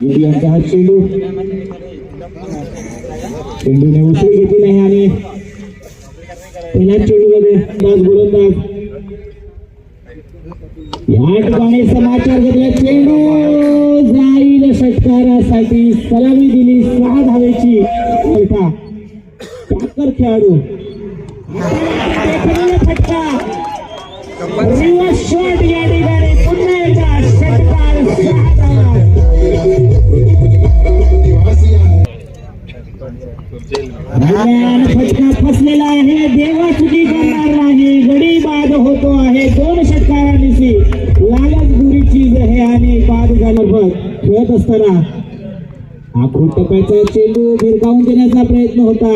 यांचा हा चेंडू. चेंडूने उचलून घेतली नाही आणि पहिल्याच चेंडूमध्ये दास गोलंदाज. या ठिकाणी समाचार घेतला चेंडू. जाईल षटकारासाठी सलामी दिली सहा धावेची फटका टाकर खेळाडू. फटका. रिवर्स शॉट या ठिकाणी. फसलेला आहे. देवा चुकी करणार नाही. गडी बाद होतो आहे. दोन लालच बुरी चीज आहे आणि बाद झाल्यावर खेळत असताना आखूड चेंडू भिरकावून देण्याचा प्रयत्न होता.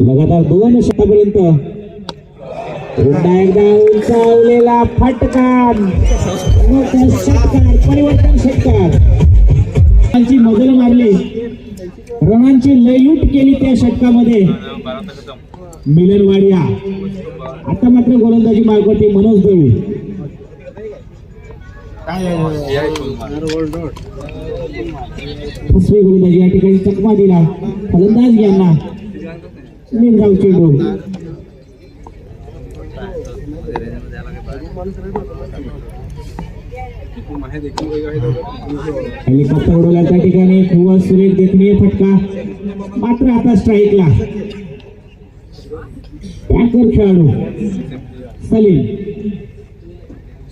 लगातार दोन षटापर्यंत उंचावलेला फटका षटकार परिवर्तन षटकार मजल मारली. रनांची लयलूट केली त्या षटकामध्ये. मिलन वाडिया आता मात्र गोलंदाजी मार्गवरती मनोज देवी. फसवी गोलंदाजी या ठिकाणी चकमा दिला. फलंदाज यांना. निर्गाव चेंडू हेलिकॉप्टर उडवला त्या ठिकाणी खूप सुरेख देखणी फटका. मात्र आता स्ट्राईकला टॅकर खेळाडू सलीम.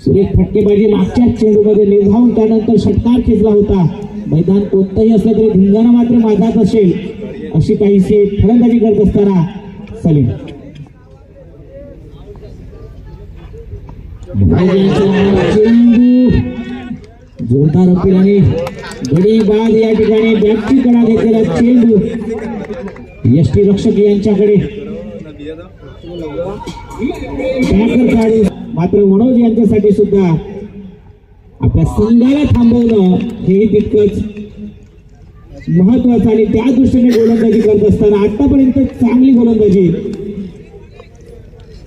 सुरेख फटकेबाजी मागच्या चेंडूमध्ये निभावून त्यानंतर षटकार खेचला होता. मैदान कोणतंही असलं तरी धिंगाणा मात्र माझाच असेल. अशी काहीशी फलंदाजी करत असताना सलीम. जोरदार अपील आणि गडी बाद या ठिकाणी व्यक्ती कडा घेतलेला चेंडू यष्टी रक्षक यांच्याकडे मात्र मनोज यांच्यासाठी सुद्धा आपल्या संघाला थांबवणं हे तितकंच महत्वाचं आणि त्या दृष्टीने गोलंदाजी करत असताना आतापर्यंत चांगली गोलंदाजी.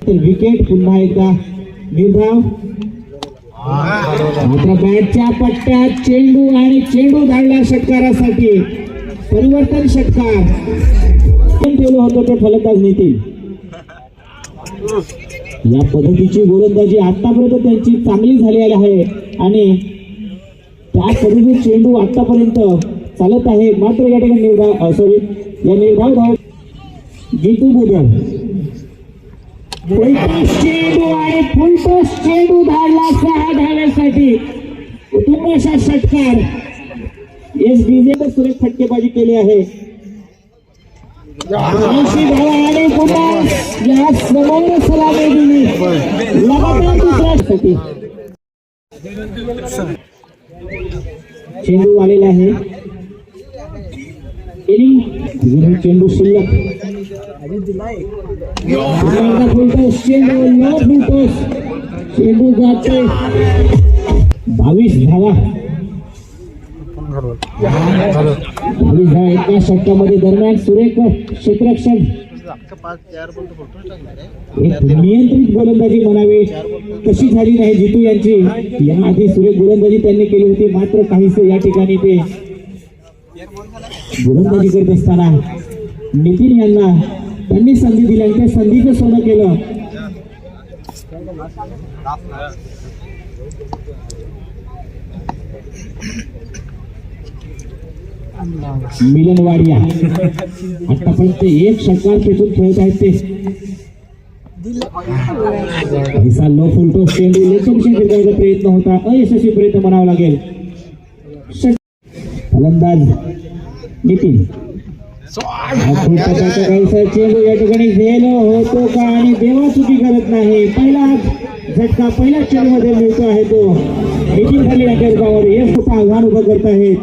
तर विकेट पुन्हा एकदा निर्धाव बॅटच्या पट्ट्यात चेंडू आणि चेंडू धाडला षटकारासाठी. परिवर्तन षटकार. पण ठेवलं होतं ते फलंदाज नेतील या पद्धतीची गोलंदाजी आतापर्यंत त्यांची चांगली झालेली आहे. आणि त्या पद्धतीत चेंडू आतापर्यंत चालत आहे. मात्र या ठिकाणी निर्धाव सॉरी या निर्धाव धाव जितू बुदल फुलटॉस चेंडू आणि फुलटॉस चेंडू धाडला सहा धाव्यासाठी उत्तुंग षटकार एस डीजे सुरेश फटकेबाजी केली आहे. ऐंशी धावा आणि या समोर सलामी दिली लगातार दुसऱ्यासाठी चेंडू आलेला आहे. चेंडू शिल्लक. चेंडू जाते बावीस धावा. बावीस धावा एका षटकामध्ये दरम्यान सुरेख क्षेत्ररक्षण. एक नियंत्रित गोलंदाजी म्हणावी. तशी झाली नाही जितू यांची? याआधी सुरेख गोलंदाजी त्यांनी केली होती मात्र काहीच या ठिकाणी ते गोलंदाजी करत असताना नितीन यांना त्यांनी संधी दिली आणि त्या संधीचं सोनं केलं. मिलन वाडिया आतापर्यंत एक षटकार पेटून खेळत आहेत ते. दिसा लो फुलटो चेंडू लेचमशी फिरवायचा प्रयत्न होता. अयशस्वी प्रयत्न म्हणावा लागेल. फलंदाज नितीन. चेंडू या ठिकाणी झेल होतो का आणि देवा चुकी करत नाही पहिला झटका पहिल्याच चेंडूमध्ये मिळतो आहे तो नितीन खाली नाट्यकावर एक मोठं आव्हान उभं करत आहेत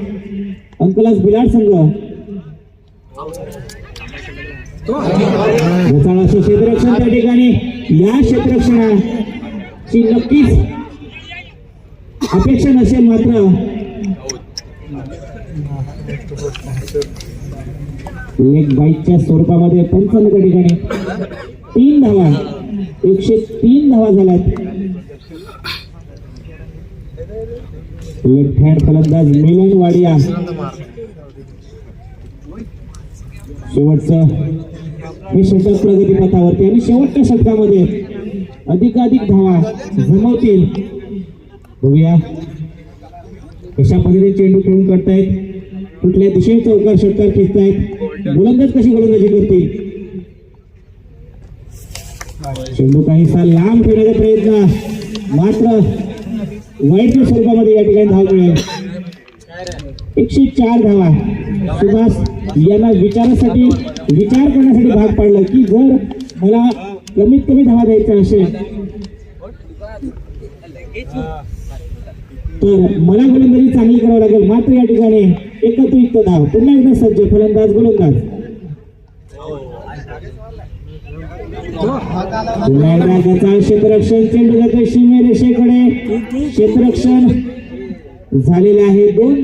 अंकलास बिलाड संघ रसाळ क्षेत्ररक्षण त्या ठिकाणी या क्षेत्ररक्षणाची नक्कीच अपेक्षा नसेल मात्र लेग बाईकच्या स्वरूपामध्ये पंचावन्न ठिकाणी. तीन धावा. एकशे तीन धावा झाल्यात. लेफ्ट हँड फलंदाज मिलन वाडिया. शेवटचं हे षटक प्रगतीपथावरती आणि शेवटच्या षटकामध्ये अधिकाधिक धावा जमवतील. बघूया कशा पद्धतीने चेंडू खेळून करतायत कुठल्या दिशेने चौकार षटकार खेचतायत? गोलंदाज कशी गोलंदाजी करतील चेंडू काहीसा लांब करण्याचा प्रयत्न. मात्र वाईटच्या स्वरूपामध्ये या ठिकाणी धाव मिळेल. एकशे चार धावा. सुभाष यांना विचारासाठी विचार करण्यासाठी भाग पाडलं की जर मला कमीत कमी धावा द्यायचा असेल तर मला गोलंदाजी चांगली करावी लागेल. मात्र या ठिकाणी एकत्रित धाव पुन्हा एकदा सज्ज फलंदाज गोलंदाज. पुन्हा त्याचा क्षेत्ररक्षण चेंडू जातो सीमेरेषेकडे क्षेत्ररक्षण झालेले आहे दोन.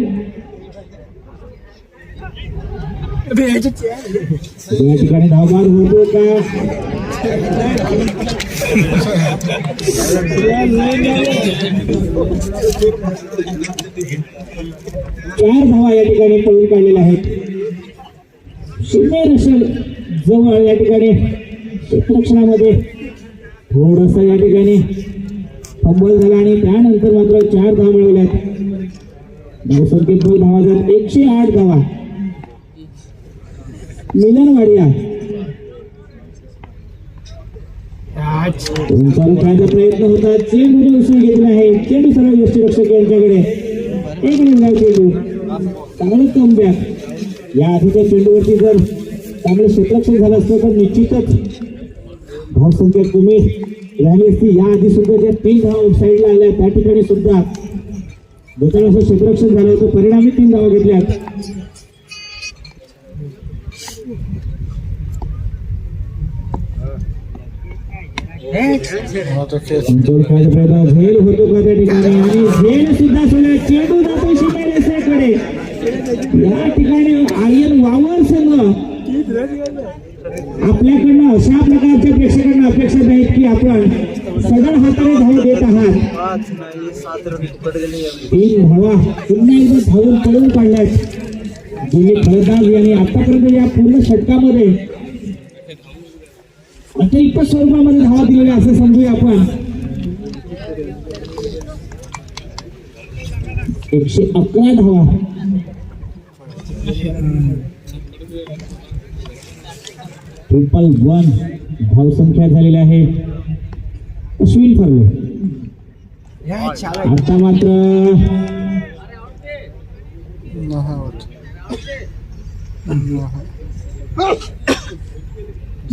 या ठिकाणी धावबाद होतो का? चार धावा या ठिकाणी पळून काढलेल्या आहेत. शून्य रशल जवळ या ठिकाणी क्षेत्ररक्षणामध्ये थोडस या ठिकाणी फंबल झाला आणि त्यानंतर मात्र चार धावा मिळवल्या आहेत. दोन धावा जात एकशे आठ धावा. मिलन वाडिया चालू प्रयत्न होता चेंडूने उचलून घेतला आहे. चेंडू सर्व यष्टीरक्षक यांच्याकडे एक निर्णय चेंडू चांगलं कमबॅक या आधीच्या चेंडूवरती जर चांगलं क्षेत्ररक्षण झालं असतं तर निश्चितच धावसंख्या कमी झाली असती. या आधी सुद्धा ज्या तीन धाव साईडला आल्या. त्या ठिकाणी सुद्धा जर असं क्षेत्ररक्षण झालं होतं. परिणामी तीन धावा घेतल्यात. प्रयत्न झेल होतो का त्या ठिकाणी आणि झेल सुद्धा सोडला चेंडू जातो या ठिकाणी आर्यन वावर संघ आपल्याकडनं अशा प्रकारच्या प्रेक्षकांना अपेक्षा आहेत की आपण सगळं हाताने धाव देत आहात तीन धावा पुन्हा एकदा धावून पळून काढल्यात जुने फलंदाज यांनी आतापर्यंत या पूर्ण षटकामध्ये अतिरिक्त स्वरूपामध्ये धावा दिलेल्या असं समजूया आपण. एकशे अकरा धावा. Triple one. धावसंख्या झालेली आहे. अश्विन फरले आता मात्र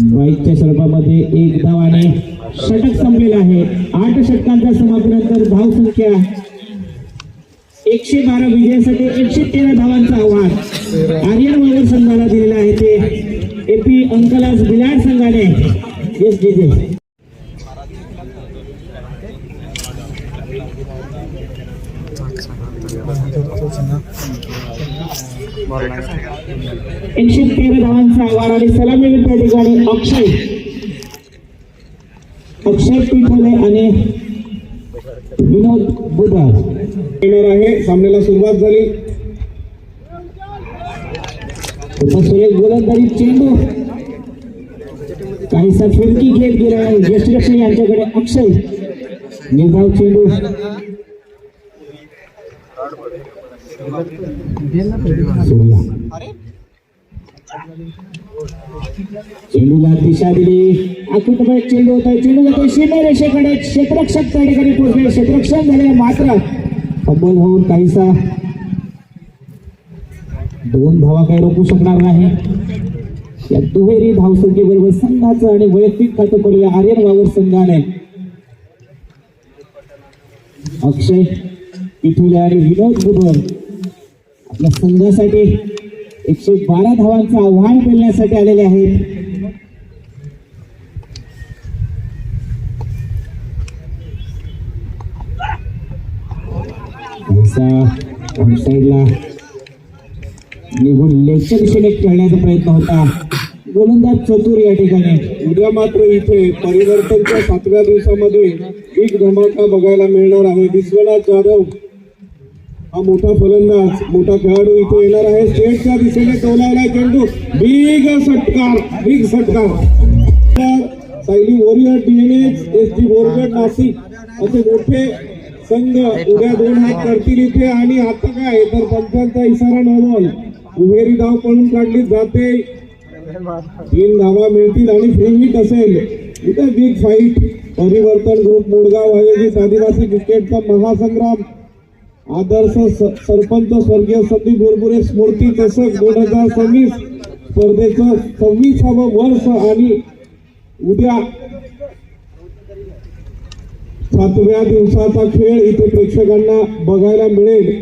बाईकच्या स्वरूपामध्ये एक धावाने षटक संपलेलं आहे. आठ षटकांच्या समाप्तीनंतर धाव संख्या एकशे बारा विजयासाठी एकशे तेरा धावांचं आव्हान. आर्यन वागर संघाला दिलेलं आहे ते. एपी अंकलास बिलाड संघाने. एस जे जे एकशे तेरा धावांचा आव्हान आणि सलामी त्या ठिकाणी अक्षय. अक्षय पिठोले आणि विनोद बुधा येणार आहे. सामन्याला सुरुवात झाली. सुरेश गोलंदाजी चेंडू. काहीसा फिरकी घेत गेला यशलक्ष्मी यांच्याकडे अक्षय. निर्धाव चेंडू. चेंडूला दिशा दिली. आकृतपणे चेंडू होता. चेंडू जातो सीमारेषेकडे क्षेत्रक्षक त्या ठिकाणी पोहोचले. क्षेत्रक्षक झाले मात्र फंबल होऊन काहीसा दोन धावा काही रोखू शकणार नाही. या दुहेरी धावसंख्येबरोबर संघाचं आणि वैयक्तिक खातं पडलेल्या आर्यन वावर संघाने अक्षय इथुल्या आणि विनोद बुधवर आपल्या संघासाठी एकशे बारा धावांचं आव्हान करण्यासाठी आलेले आहेत. साईडला निघून लेगच्या दिशेने खेळण्याचा प्रयत्न होता. गोलंदाज चतुर या ठिकाणी. उद्या मात्र इथे परिवर्तनच्या सातव्या दिवसामध्ये एक धमाका बघायला मिळणार आहे. विश्वनाथ जाधव हा मोठा फलंदाज मोठा खेळाडू इथे येणार आहे. स्टेटच्या दिशेने टोलावलाय चेंडू. बिग षटकार बिग षटकार तर Sayali warrior DNH S T Borgad Nashik. असे मोठे संघ उद्या दोन हात करतील इथे. आणि आता काय? तर पंचांचा इशारा नॉर्मल उभेरी धाव पळून काढली जाते. तीन धावा मिळतील आणि फ्री हिट असेल. इथे big fight Parivartan group Mudgaon आयोजित आदिवासी क्रिकेटचा महासंग्राम. आदर्श स- सरपंच स्वर्गीय संदीप बोरबुरे स्मृती चषक दोन हजार सव्वीस स्पर्धेचं सव्वीसावं वर्ष आणि उद्या सातव्या दिवसाचा खेळ इथे प्रेक्षकांना बघायला मिळेल.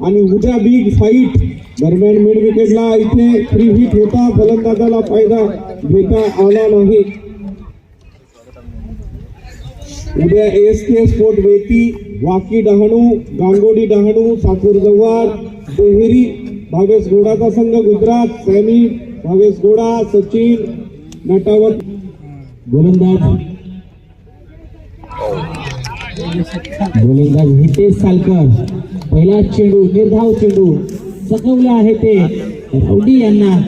आणि उद्या बिग फाईट दरम्यान मिड विकेटला इथे फ्री हिट होता. फलंदाजाला फायदा घेता आला नाही. उद्या एस के स्पोर्ट वेती वाकी डहाणू गांगोडी डहाणू साकूर जव्हार देहेरी भावेश गोडाचा संघ गुजरात सॅमी भावेश गोडा सचिन नटावत. गोलंदाज. गोलंदाज हितेश सालकर. पहिला चेंडू निर्धाव चेंडू चकवले आहे ते. रौडी यांना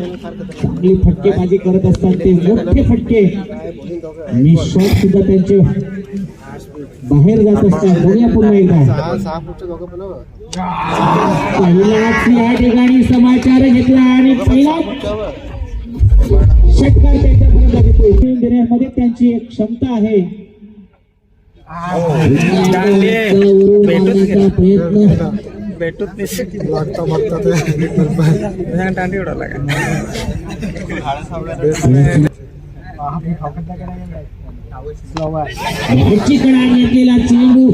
चांगली फटकेबाजी करत असतात ते मोठे फटके. आणि शॉट सुद्धा त्यांचे बाहेर जात असतात बघूया पुन्हा एकदा. पहिलाच या ठिकाणी समाचार घेतला आणि पहिला षटकार त्यांच्या फलंदाजीतून देण्यामध्ये त्यांची एक क्षमता आहे. प्रयत्न. भेटूच उडाला कडा घेतलेला चेंडू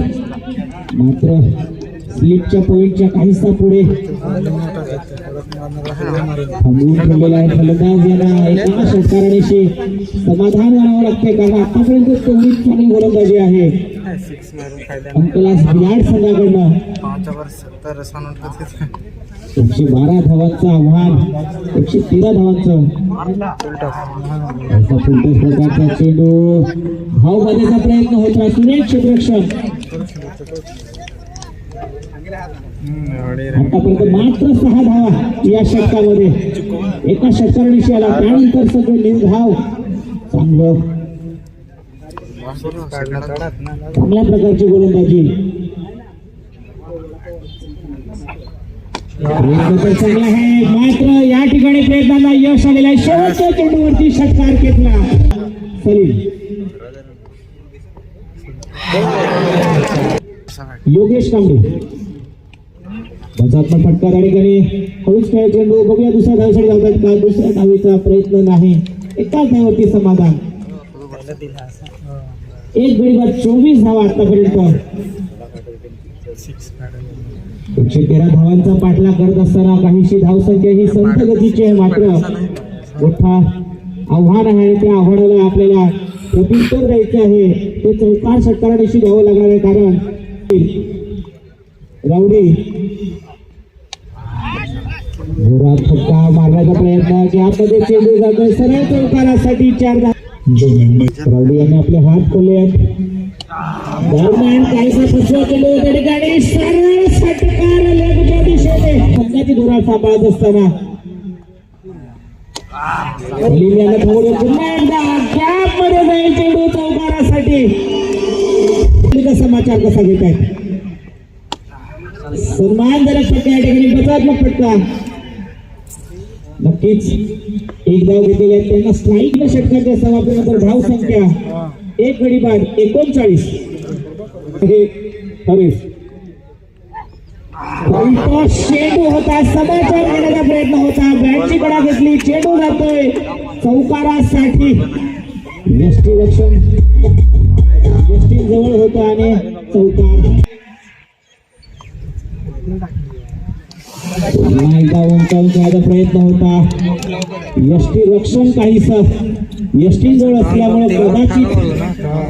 मात्र स्लिपच्या पॉईंटच्या काहीसा पुढे. थांबवून ठेवलेला आहे फलंदाज यांना एका षटकारानेशी समाधान मानावं लागते कारण आतापर्यंत तेवढीच चांगली गोलंदाजी आहे. सिक्स मारून संघाकडनं. एकशे बारा धावांचं आव्हान एकशे तेरा धावांचं. असा फुलटोस प्रकारचा चेंडू. धाव बांधण्याचा प्रयत्न होता सुरेश क्षेत्ररक्षण आतापर्यंत मात्र सहा धावा या षटकामध्ये. एका षटकानिशी आला त्यानंतर सगळं निर्धाव चांगलं. चांगल्या प्रकारची गोलंदाजी. आहे. मात्र या ठिकाणी प्रयत्नांना यश आलेलं आहे. शेवटच्या चेंडूवरती षटकार घेतला सलीम. योगेश कांबळे. बचात्मक फटका त्या ठिकाणी हळूच खेळ चेंडू बघूया. दुसऱ्या धावसाठी जातात का दुसऱ्या धावीचा प्रयत्न नाही. एकाच धावरती समाधान. एक गडी बाद चोवीस धावा आतापर्यंत. एकशे तेरा धावांचा पाठलाग करत असताना काहीशी धावसंख्या ही संत गतीची आहे मात्र. मोठा आव्हान आहे. आणि त्या आव्हानाला आपल्याला प्रत्युत्तर द्यायचे आहे. ते चौकार षटकारानिशी द्यावं लागणार आहे कारण राऊडी जोरात फटका मारण्याचा प्रयत्न की आतमध्ये चेंडू जातोय सरळ चौकारासाठी चार धाव राऊडी यांनी आपले हात खोले दरम्यान काहीसा फसवा चेंडू त्या ठिकाणी सरळ षटकार लेगच्या दिशेने संघाची धोरण सांभाळत असताना. पुन्हा एकदा गॅप मध्ये जाईल चेंडू चौकारासाठी तुमचा समाचार कसा घेत आहेत सन्मानजनक पटका या ठिकाणी बचात्मक पटका नक्कीच. एक धाव घेतलेले आहेत त्यांना स्ट्राईक षटकाच्या समाप्तीनंतर धाव संख्या एक गडी बाद एकोणचाळीस. हे हरीश. उलटा चेंडू होता. समाचार घेण्याचा प्रयत्न होता. बॅटची कडा घेतली. चेंडू जातोय. चौकारासाठी. यष्टी रक्षण होतं आणि चौकार प्रयत्न होता. यष्टी रक्षण काहीस? यष्टी जवळ असल्यामुळे कदाचित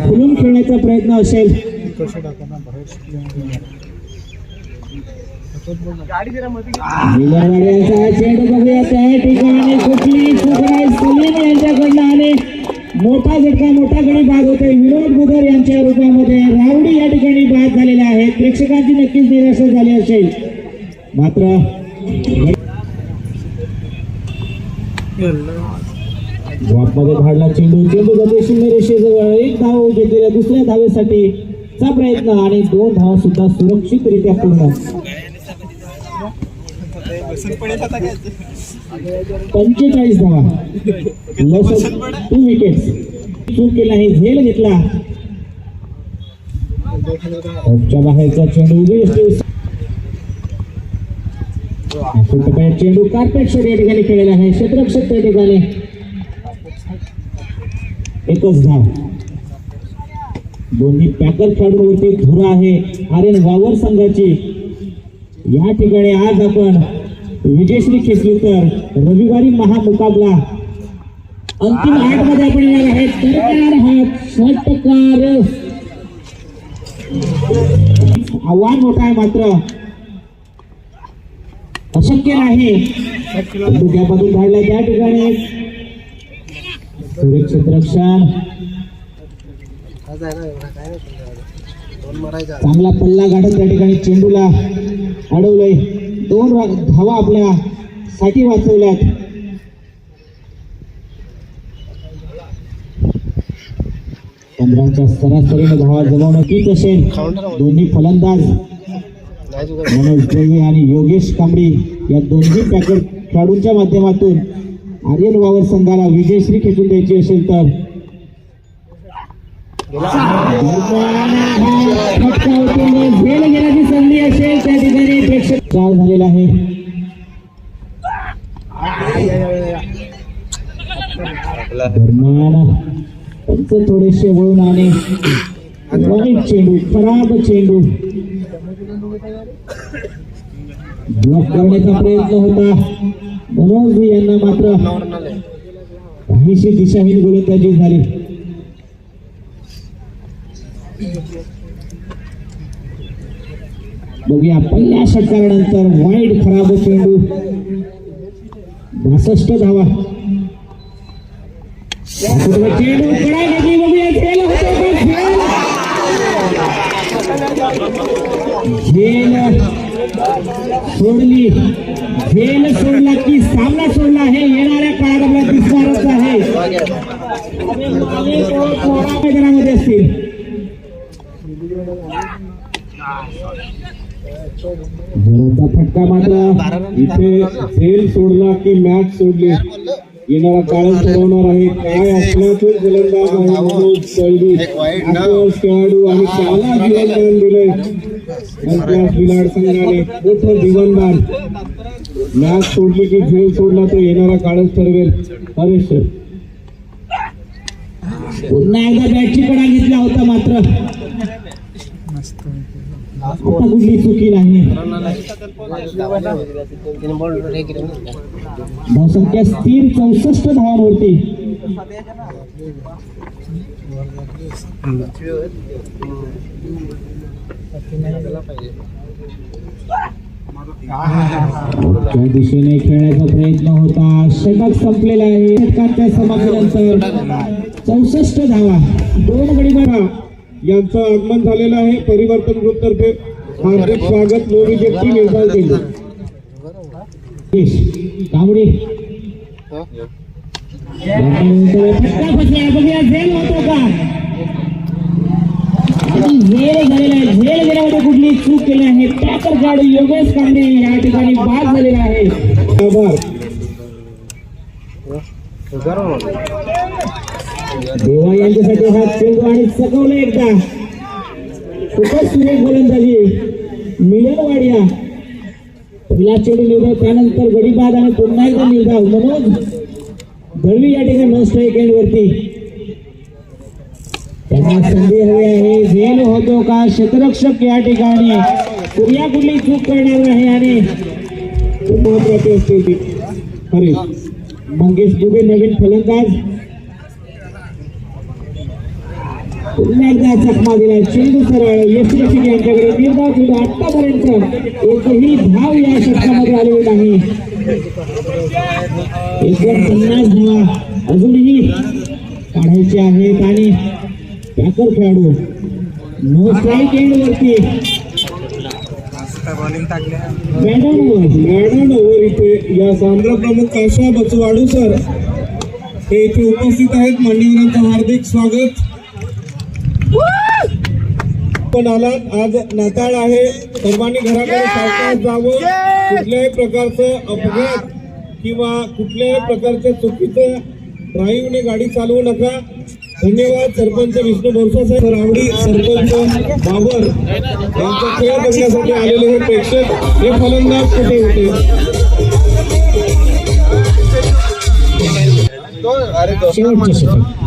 खुलून खेळण्याचा प्रयत्न असेल. निलवाड्याचा बघूया. त्या ठिकाणी कुठली यांच्याकडनं आले. मोठा झटका मोठा गडी बाद होते विनोद बुधर यांच्या रूपामध्ये रावडी या ठिकाणी बाद झालेला आहे. प्रेक्षकांची नक्कीच निराशा झाली असेल. मात्र ड्रॉपमध्ये धाडला चेंडू चेंडू जाते शून्य रेषेजवळ एक धाव घेतलेल्या दुसऱ्या धावेसाठी चा प्रयत्न आणि दोन धावा सुद्धा सुरक्षितरित्या पूर्ण. पंचेचाळीस धावा. लस टू विकेट चूक केला हे झेल घेतला. बाहेरचा चेंडू उभी असतो. चेंडू कार्पेट शोध या ठिकाणी खेळलेला आहे. क्षेत्रक्षक त्या ठिकाणी. एकच धाव. दोन्ही पॅकर खेळाडूवरती धुरा आहे. आर्यन वावर संघाची. या ठिकाणी आज आपण विजयश्री खेचली तर रविवारी महामुकाबला. अंतिम आठमध्ये आपण येणार आहे दरकार हा षटकार आव्हान मोठा आहे मात्र. अशक्य नाही. त्यापासून राहिला त्या ठिकाणी सुरक्षित रक्षण चांगला पल्ला गाठत त्या ठिकाणी चेंडूला अडवलंय. दोन धावा आपल्या साठी वाचवल्यात. पंधराच्या सरासरीने धावा जमवणं तीच असेल दोन्ही फलंदाज मनोज देवी आणि योगेश कांबडी या दोन्ही पॅकेट खेळाडूंच्या माध्यमातून आर्यन वावर संघाला विजयश्री खेचून द्यायची असेल तर झेल घेण्याची संधी असेल त्या ठिकाणी प्रेक्षक चाल झालेला आहे पंच थोडेसे वळून आले वाईट चेंडू खराब चेंडू ब्लॉक करण्याचा प्रयत्न होता मनोज यांना मात्र काहीशी दिशाहीन गोलंदाजी झाली बघूया पहिल्या षटकारानंतर वाईट खराब चेंडू बासष्ट धावा. चेंडू कडा घेतली बघूया झेल होतो का? झेल झेल सोडली. झेल सोडला की सामना सोडला हे येणाऱ्या काळात आपल्याला दिसणारच आहे. मैदानामध्ये असतील? जोराचा फटका मात्र इथे झेल सोडला की मॅच सोडली. येणारा काळ ठरवणार आहे. काय असल्यातून गोलंदाज खेळाडू आणि त्याला जीवनदान दिले बिलाड संघाने. मोठं जीवनदान. मॅच सोडली की झेल सोडला तो येणारा काळच ठरवेल. हरेश पुन्हा एकदा बॅटची कडा घेतला होता मात्र. कुठली चुकी नाही. धावसंख्या स्थिर चौसष्ट धावांवरती. त्या दिशेने खेळण्याचा प्रयत्न होता. षटक संपलेला आहे. षटकाच्या समाप्तीनंतर चौसष्ट धावा. दोन गडी बघा यांचं आगमन झालेलं आहे. परिवर्तन ग्रुप तर्फे हार्दिक स्वागत. लोणी जेट्टी निर्धार केले कांबडी फटका फसला बघूया झेल होतो का आणि झेल झालेला आहे झेल गेल्यामध्ये कुठली चूक केली आहे टॅकर गाडी योगेश कांबळे या ठिकाणी बाद झालेला आहे देवा यांच्यासाठी हा चेंडू आणि सकवलं एकदा खूपच सुरेख गोलंदाजी मिलन वाडिया पहिला चेंडू निवडा त्यानंतर गडीबाद आणि पुन्हा एकदा निवडाव मनोज दळवी या ठिकाणी नो स्ट्राईक एंड वरती. त्यांना संधी हवी आहे. झेल होतो का? क्षेत्ररक्षक या ठिकाणी. कुर्या कुठली चूक करणार नाही आणि खूप महत्वाची असते ती. मंगेश दुबे नवीन फलंदाज. पुन्हा एकदा चकमा दिला चेंडू सरळ यशस्वी यांच्याकडे निर्धाव चेंडू आतापर्यंत एकही धाव या षटकामध्ये आलेली नाही एकूण पन्नास धावा अजूनही काढायचे आहेत आणि पॅकर खेळाडू नो स्ट्राईक एंड वरती मॅडम इथे या सामना प्रमुख आशा बचवाडू सर हे इथे उपस्थित आहेत मान्यवरांचं हार्दिक स्वागत पण आलात. आज नाताळ आहे. सर्वांनी घराकडे सावकाश जावं. कुठल्याही प्रकारचं अपघात किंवा कुठल्याही प्रकारच्या चुकीचं ड्राईव्हने गाडी चालवू नका. धन्यवाद सरपंच विष्णू बोरसा साहेब. रावडी सरपंच बाबर यांचा खेळ बघण्यासाठी आलेले हे प्रेक्षक. हे फलंदाज कुठे होते? शेवटचे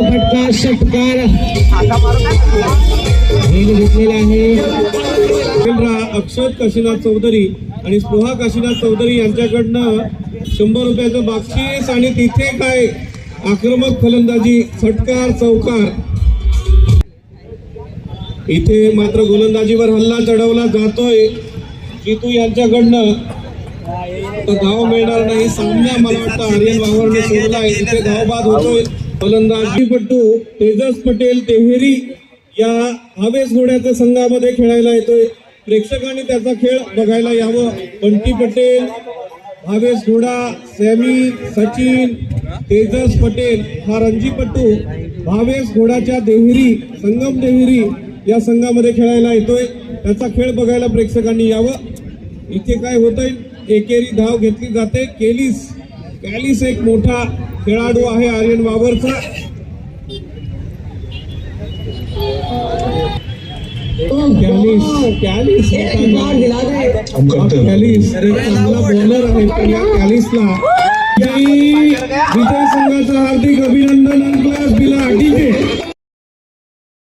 फटका षटकार घेतलेला आहे अक्षत काशीनाथ चौधरी आणि स्पृहा काशीनाथ चौधरी यांच्याकडनं शंभर रुपयाचं बक्षीस आणि तिथे काय आक्रमक फलंदाजी फटकार चौकार इथे मात्र गोलंदाजीवर हल्ला चढवला जातोय. जितू यांच्याकडनं तर धाव मिळणार नाही. सामना मला वाटतं आर्यन वावरने सोडलाय इथे धाव बाद होतोय. फलंदाजीपटू तेजस पटेल तेहेरी या हवेस घोड्याच्या संघामध्ये खेळायला येतोय. प्रेक्षकांनी त्याचा खेळ बघायला यावं. बंटी पटेल भावेश घोडा सॅमी सचिन तेजस पटेल हा रणजीपट्टू भावेश घोडाच्या देहिरी संगम देहिरी या संघामध्ये खेळायला येतोय. त्याचा खेळ बघायला प्रेक्षकांनी यावं. इथे काय होतंय? एकेरी धाव घेतली जाते. केलीस कॅलिस एक मोठा खेळाडू आहे आर्यन वावरचा. कॅलिस कॅलिस कॅलिस एक चांगला बॉलर आहे. पण या कॅलिसला विजय संघाचं हार्दिक अभिनंदन दिला. डीजे